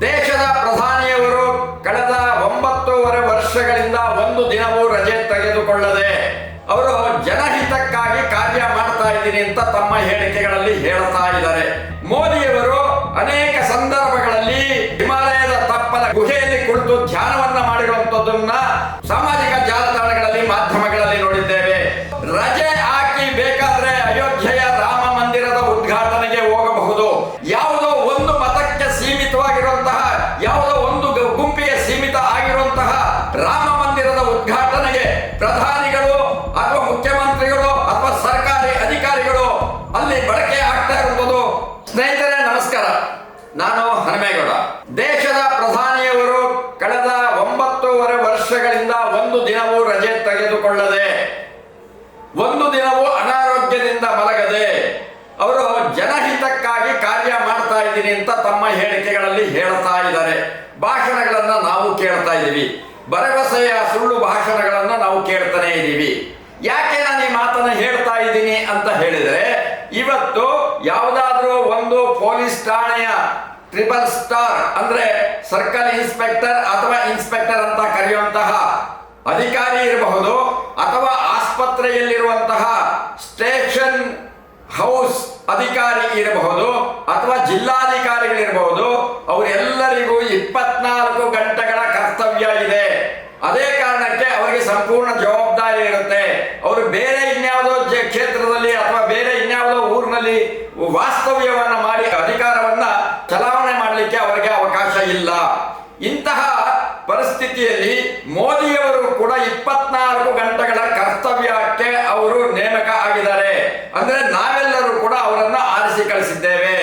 ದೇಶದ ಪ್ರಧಾನಿಯವರು ಕಳೆದ ಒಂಬತ್ತೂವರೆ ವರ್ಷಗಳಿಂದ ಒಂದು ದಿನವೂ ರಜೆ ತೆಗೆದುಕೊಳ್ಳದೆ ಅವರು ಜನಹಿತಕ್ಕಾಗಿ ಕಾರ್ಯ ಮಾಡ್ತಾ ಇದ್ದೀನಿ ಅಂತ ತಮ್ಮ ಹೇಳಿಕೆಗಳಲ್ಲಿ ಹೇಳ್ತಾ ಇದ್ದಾರೆ. ಮೋದಿಯವರು ಅನೇಕ ಸಂದರ್ಭಗಳಲ್ಲಿ ಹಿಮಾಲಯದ ತಪ್ಪಲ ಗುಹೆಯಲ್ಲಿ ಕುಳಿತು ಧ್ಯಾನವನ್ನ ಮಾಡಿರುವಂತದ್ದನ್ನ ರಾಮ ಮಂದಿರದ ಉದ್ಘಾಟನೆಗೆ ಪ್ರಧಾನಿಗಳು ಅಥವಾ ಮುಖ್ಯಮಂತ್ರಿಗಳು ಅಥವಾ ಸರ್ಕಾರಿ ಅಧಿಕಾರಿಗಳು ಅಲ್ಲಿ ಬಳಕೆ ಆಗ್ತಾ ಇರುವುದು ಸ್ನೇಹಿತರೆ ನಮಸ್ಕಾರ. ನಾನು ಹನುಮೇಗೌಡ. ದೇಶದ ಪ್ರಧಾನಿಯವರು ಕಳೆದ ಒಂಬತ್ತೂವರೆ ವರ್ಷಗಳಿಂದ ಒಂದು ದಿನವೂ ರಜೆ ತೆಗೆದುಕೊಳ್ಳದೆ, ಒಂದು ದಿನವೂ ಅನಾರೋಗ್ಯದಿಂದ ಮಲಗದೆ, ಅವರು ಜನಹಿತಕ್ಕಾಗಿ ಕಾರ್ಯ ಮಾಡ್ತಾ ಇದ್ದೀನಿ ಅಂತ ತಮ್ಮ ಹೇಳಿಕೆಗಳಲ್ಲಿ ಹೇಳ್ತಾ ಇದ್ದಾರೆ. ಭಾಷಣಗಳನ್ನ ನಾವು ಕೇಳ್ತಾ ಇದ್ದೀವಿ. ಭರವಸೆಯ ಸುಳ್ಳು ಭಾಷಣಗಳನ್ನು ನಾವು ಕೇಳ್ತಾನೆ ಇದ್ದೀವಿ. ಯಾಕೆ ನಾನು ಈ ಮಾತನ್ನ ಹೇಳ್ತಾ ಇದ್ದೀನಿ ಅಂತ ಹೇಳಿದ್ರೆ, ಇವತ್ತು ಯಾವುದಾದ್ರೂ ಒಂದು ಪೊಲೀಸ್ ಠಾಣೆಯ ಟ್ರಿಪಲ್ ಸ್ಟಾರ್ ಅಂದ್ರೆ ಸರ್ಕಲ್ ಇನ್ಸ್ಪೆಕ್ಟರ್ ಅಥವಾ ಇನ್ಸ್ಪೆಕ್ಟರ್ ಅಂತ ಕರೆಯುವಂತಹ ಅಧಿಕಾರಿ ಇರಬಹುದು ಅಥವಾ ಆಸ್ಪತ್ರೆಯಲ್ಲಿರುವಂತಹ ಸ್ಟೇಷನ್ ಹೌಸ್ ಅಧಿಕಾರಿ ಇರಬಹುದು ಅಥವಾ ಜಿಲ್ಲಾಧಿಕಾರಿಗಳಿರಬಹುದು, ಅವರೆಲ್ಲರಿಗೂ ಇಪ್ಪತ್ನಾಲ್ಕು ಗಂಟೆಗಳ ಕರ್ತವ್ಯ ಇದೆ ಅದೇ ಕಾರಣಕ್ಕೆ ಅವರಿಗೆ ಸಂಪೂರ್ಣ ಜವಾಬ್ದಾರಿ ಇರುತ್ತೆ ಅವರು ಬೇರೆ ಇನ್ಯಾವುದೋ ಜ- ಕ್ಷೇತ್ರದಲ್ಲಿ ಅಥವಾ ಬೇರೆ ಇನ್ಯಾವುದೋ ಊರಿನಲ್ಲಿ ವಾಸ್ತವ್ಯವನ್ನು ಮಾಡಿ ಅಧಿಕಾರವನ್ನ ಚಲಾವಣೆ ಮಾಡಲಿಕ್ಕೆ ಅವರಿಗೆ ಅವಕಾಶ ಇಲ್ಲ. ಇಂತಹ ಪರಿಸ್ಥಿತಿಯಲ್ಲಿ ಮೋದಿಯವರು ಕೂಡ ಇಪ್ಪತ್ನಾಲ್ಕು ಗಂಟೆಗಳ ಕರ್ತವ್ಯಕ್ಕೆ ಅವರು ನೇಮಕ ಆಗಿದ್ದಾರೆ. ಅಂದ್ರೆ ನಾವೆಲ್ಲರೂ ಕೂಡ ಅವರನ್ನ ಆರಿಸಿ ಕಳಿಸಿದ್ದೇವೆ.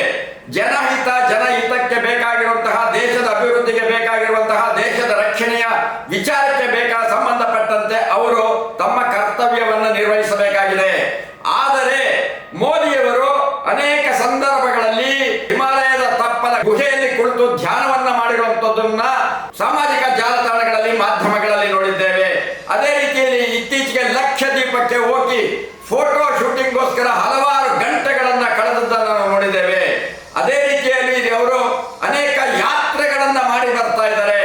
ಜನಹಿತ, ಜನಹಿತಕ್ಕೆ ಬೇಕಾಗಿರುವಂತಹ ದೇಶದ ಅಭಿವೃದ್ಧಿಗೆ ಬೇಕಾಗಿರುವಂತಹ ದೇಶದ ರಕ್ಷಣೆಯ ವಿಚಾರಕ್ಕೆ ಬೇಕಾದ ಸಂಬಂಧಪಟ್ಟಂತೆ ಅವರು ತಮ್ಮ ಕರ್ತವ್ಯವನ್ನು ನಿರ್ವಹಿಸಬೇಕಾಗಿದೆ ಆದರೆ ಮೋದಿಯವರು ಅನೇಕ ಸಂದರ್ಭಗಳಲ್ಲಿ ಹಿಮಾಲಯದ ತಪ್ಪಲ ಗುಹೆಯಲ್ಲಿ ಕುಳಿತು ಧ್ಯಾನವನ್ನ ಮಾಡಿರುವಂತದ್ದನ್ನ ಸಾಮಾಜಿಕ ಜಾಲತಾಣಗಳಲ್ಲಿ, ಮಾಧ್ಯಮಗಳಲ್ಲಿ ನೋಡಿದ್ದೇವೆ. ಅದೇ ರೀತಿಯಲ್ಲಿ ಇತ್ತೀಚೆಗೆ ಲಕ್ಷದ್ವೀಪಕ್ಕೆ ಹೋಗಿ ಫೋಟೋ ಶೂಟಿಂಗ್ಗೋಸ್ಕರ ಹಲವಾರು ಗಂಟೆಗಳನ್ನ ಕಳೆದದ್ದನ್ನು ನಾವು ನೋಡಿದ್ದೇವೆ ಅದೇ ರೀತಿಯಲ್ಲಿ ಅವರು ಅನೇಕ ಯಾತ್ರೆಗಳನ್ನ ಮಾಡಿ ಬರ್ತಾ ಇದ್ದಾರೆ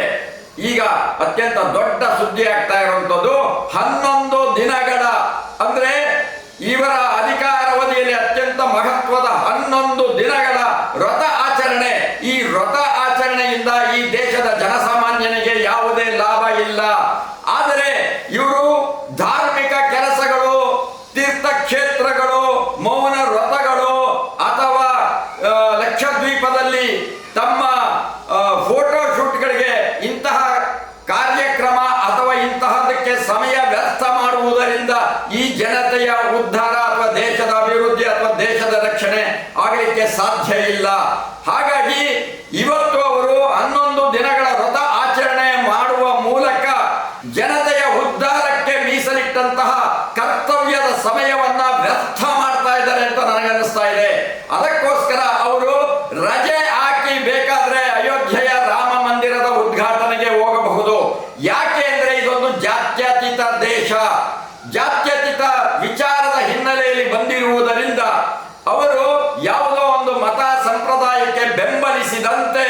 ಈಗ ಅತ್ಯಂತ ದೊಡ್ಡ ಸುದ್ದಿ ಆಗ್ತಾ ಇರುವಂತದ್ದು ಹನ್ನೊಂದು ದಿನಗಳ ಅಂದ್ರೆ ಇವರ ಅಧಿಕಾರಾವಧಿಯಲ್ಲಿ ಅತ್ಯಂತ ಮಹತ್ವದ ಹನ್ನೊಂದು ದಿನಗಳ ವ್ರತ ಆಚರಣೆ ಈ ವ್ರತ ಆಚರಣೆಯಿಂದ ಈ ದೇಶದ ಜನಸಾಮಾನ್ಯನಿಗೆ ಯಾವುದೇ ಲಾಭ ಇಲ್ಲ. ಆದರೆ ಇವರು ಧಾರ್ಮಿಕ ಕೆಲಸಗಳು, ತೀರ್ಥಕ್ಷೇತ್ರಗಳು, ಮೌನ ವ್ರತಗಳು ಅಥವಾ ಲಕ್ಷದ್ವೀಪದಲ್ಲಿ ತಮ್ಮ ಫೋಟೋ ಶೂಟ್ಗಳಿಗೆ ಇಂತಹ ಕಾರ್ಯಕ್ರಮ ಅಥವಾ ಇಂತಹದಕ್ಕೆ ಸಮಯ ವ್ಯರ್ಥ ಮಾಡುವುದರಿಂದ ಈ ಜನತೆಯ ಉದ್ಧಾರ ಅಥವಾ ದೇಶದ ಅಭಿವೃದ್ಧಿ ಅಥವಾ ದೇಶದ ರಕ್ಷಣೆ ಆಗಲಿಕ್ಕೆ ಸಾಧ್ಯ ಇಲ್ಲ. ಹಾಗಾಗಿ ಇವತ್ತು ಅವರು ಹನ್ನೊಂದು ದಿನಗಳ ವ್ರತ ಆಚರಣೆ ಮಾಡುವ ಮೂಲಕ ಜನತೆಯ ಉದ್ಧಾರಕ್ಕೆ ಮೀಸಲಿಟ್ಟಂತಹ ಕರ್ತವ್ಯದ ಸಮಯವನ್ನ ವ್ಯರ್ಥ ಮಾಡ್ತಾ ಇದ್ದಾರೆ ಅಂತ ನನಗನ್ನಿಸ್ತಾ ಇದೆ ಅದಕ್ಕೋಸ್ಕರ ಅವರು ರಜೆ ಹಾಕಿ ಬೇಕಾದ್ರೆ ಅಯೋಧ್ಯೆಯ ರಾಮ ಮಂದಿರದ ಉದ್ಘಾಟನೆಗೆ ಹೋಗಬಹುದು ಯಾಕೆ ಅಂದ್ರೆ ಇದೊಂದು ಜಾತ್ಯತೀತ ದೇಶ, ಜಾತ್ಯತೀತ ವಿಚಾರದ ಹಿನ್ನೆಲೆಯಲ್ಲಿ ಬಂದಿರುವುದರಿಂದ ಅವರು ಯಾವುದೋ ಒಂದು ಮತ ಸಂಪ್ರದಾಯಕ್ಕೆ ಬೆಂಬಲಿಸಿದಂತೆ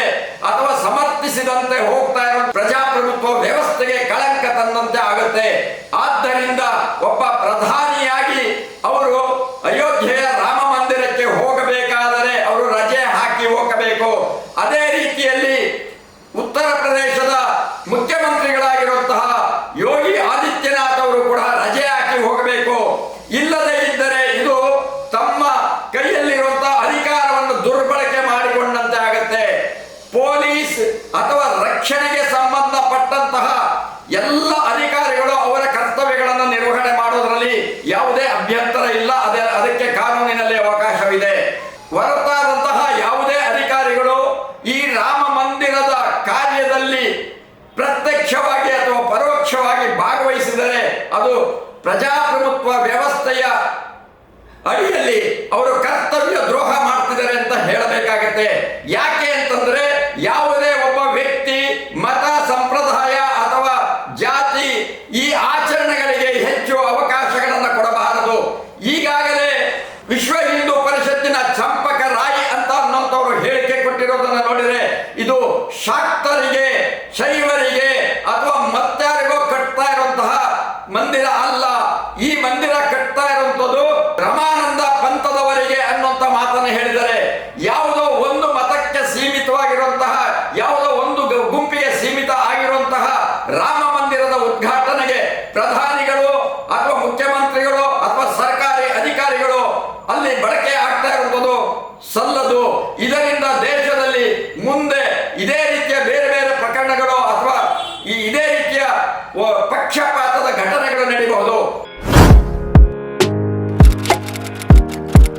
ಅಥವಾ ಸಮರ್ಥಿಸಿದಂತೆ ಹೋಗ್ತಾ ಇರೋ ಪ್ರಜಾಪ್ರಭುತ್ವ ವ್ಯವಸ್ಥೆಗೆ ಕಳಂಕ ತಂದಂತೆ ಆಗುತ್ತೆ. ಆದ್ದರಿಂದ ಒಬ್ಬ ಪ್ರಧಾನಿಯಾಗಿ ಅವರು ಅಯೋಧ್ಯೆಯ ರಾಮ ಮಂದಿರಕ್ಕೆ ಹೋಗಬೇಕಾದರೆ ಅವರು ರಜೆ ಹಾಕಿ ಹೋಗಬೇಕು ಅದೇ ರೀತಿಯಲ್ಲಿ ಉತ್ತರ ಪ್ರದೇಶದ ಮುಖ್ಯಮಂತ್ರಿಗಳಾಗಿರುವಂತಹ ಯೋಗಿ ಆದಿತ್ಯನಾಥ್ ಅವರು ಕೂಡ ರಜೆ ಹಾಕಿ ಹೋಗಬೇಕು ಇಲ್ಲದೇ ಇದ್ದರೆ ಇದು ತಮ್ಮ ಕೈಯಲ್ಲಿರುವಂತಹ ಅಧಿಕಾರವನ್ನು ದುರ್ಬಳಕೆ ಮಾಡಿಕೊಂಡಂತೆ ಆಗುತ್ತೆ ಪೊಲೀಸ್ ಅಥವಾ ರಕ್ಷಣೆಗೆ ಸಂಬಂಧಪಟ್ಟಂತಹ ಎಲ್ಲ ಅಧಿಕಾರಿಗಳು ಅವರ ಕರ್ತವ್ಯಗಳನ್ನು ನಿರ್ವಹಣೆ ಮಾಡುವುದರಲ್ಲಿ ಯಾವುದೇ ಅಭ್ಯಂತರ ಇಲ್ಲ. ಅದೇ, ಅದಕ್ಕೆ ಕಾನೂನಿನಲ್ಲಿ ಅವಕಾಶವಿದೆ. ಹೊರತಾದಂತಹ ಯಾವುದೇ ಅಧಿಕಾರಿಗಳು ಈ ರಾಮ ಮಂದಿರದ ಕಾರ್ಯದಲ್ಲಿ ಪ್ರತ್ಯಕ್ಷವಾಗಿ ಅಥವಾ ಪರೋಕ್ಷವಾಗಿ ಭಾಗವಹಿಸಿದರೆ ಅದು ಪ್ರಜಾಪ್ರಭುತ್ವ ವ್ಯವಸ್ಥೆಯ ಅಡಿಯಲ್ಲಿ ಅವರು ಕರ್ತವ್ಯ ದ್ರೋಹ ಮಾಡ್ತಿದ್ದಾರೆ ಅಂತ ಹೇಳಬೇಕಾಗತ್ತೆ. ಯಾಕೆ ಅಂತಂದ್ರೆ ಯಾವುದೇ ಶಾಕ್ತರಿಗೆ, ಶೈವರಿಗೆ ಅಥವಾ ಮತ್ತಾರಿಗೋ ಕಟ್ತಾ ಇರುವಂತಹ ಮಂದಿರ ಅಲ್ಲ. ಈ ಮಂದಿರ ಕಟ್ತಾ ಇರುವಂತದ್ದು ರಮಾನಂದ ಪಂಥದವರಿಗೆ ಅನ್ನುವಂತ ಮಾತನ್ನು ಹೇಳಿದರೆ, ಯಾವುದೋ ಒಂದು ಮತಕ್ಕೆ ಸೀಮಿತವಾಗಿರುವಂತಹ, ಯಾವುದೋ ಒಂದು ಗುಂಪಿಗೆ ಸೀಮಿತ ಆಗಿರುವಂತಹ ರಾಮ